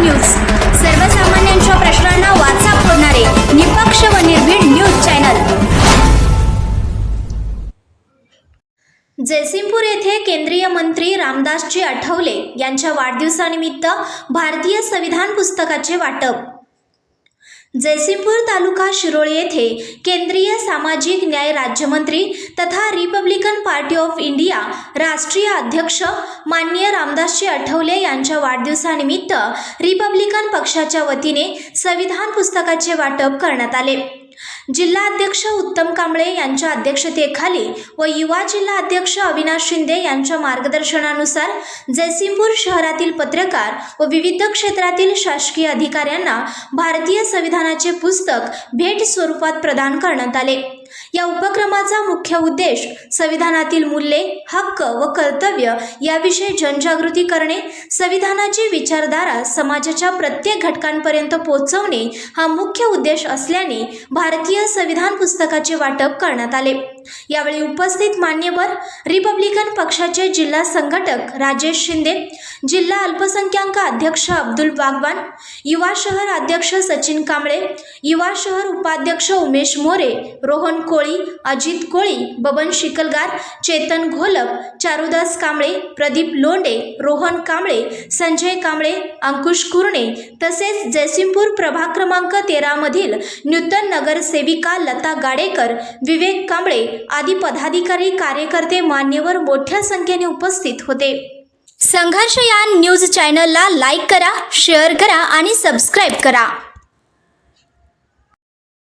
News सर्वसामान्यांच्या प्रश्नांना वाचा फोडणारे निपक्ष व निर्भीड न्यूज चॅनल. जयसिंगपूर येथे केंद्रीय मंत्री रामदासजी आठवले यांच्या वाढदिवसानिमित्त भारतीय संविधान पुस्तकाचे वाटप. जयसिंगपूर तालुका शिरोळ येथे केंद्रीय सामाजिक न्याय राज्यमंत्री तथा रिपब्लिकन पार्टी ऑफ इंडिया राष्ट्रीय अध्यक्ष माननीय रामदासजी आठवले यांच्या वाढदिवसानिमित्त रिपब्लिकन पक्षाच्या वतीने संविधान पुस्तकाचे वाटप करण्यात आले. जिल्हाध्यक्ष उत्तम कांबळे यांच्या अध्यक्षतेखाली व युवा जिल्हा अध्यक्ष अविनाश शिंदे यांच्या मार्गदर्शनानुसार जयसिंगपूर शहरातील पत्रकार व विविध क्षेत्रातील शासकीय अधिकाऱ्यांना भारतीय संविधानाचे पुस्तक भेट स्वरूपात प्रदान करण्यात आले. या उपक्रमाचा मुख्य उद्देश संविधानातील मूल्ये हक्क व कर्तव्य याविषयी जनजागृती करणे संविधानाची विचारधारा समाजाच्या प्रत्येक घटकांपर्यंत पोहोचवणे हा मुख्य उद्देश असल्याने भारतीय संविधान पुस्तकाचे वाटप करण्यात आले. यावेळी उपस्थित मान्यवर रिपब्लिकन पक्षाचे जिल्हा संघटक राजेश शिंदे जिल्हा अल्पसंख्याक अध्यक्ष अब्दुल बागवान युवा शहर अध्यक्ष सचिन कांबळे युवा शहर उपाध्यक्ष उमेश मोरे रोहन कोळी अजित कोळी बबन शिकलगार चेतन घोलप चारुदास कांबळे प्रदीप लोंडे रोहन कांबळे संजय कांबळे अंकुश कुरणे तसेच जयसिंगपूर प्रभाग क्रमांक तेरामधील नूतन नगरसेविका लता गाडेकर विवेक कांबळे आदी पदाधिकारी कार्यकर्ते मान्यवर मोठ्या संख्येने उपस्थित होते. संघर्ष या न्यूज चॅनलला लाईक करा शेअर करा आणि सबस्क्राईब करा.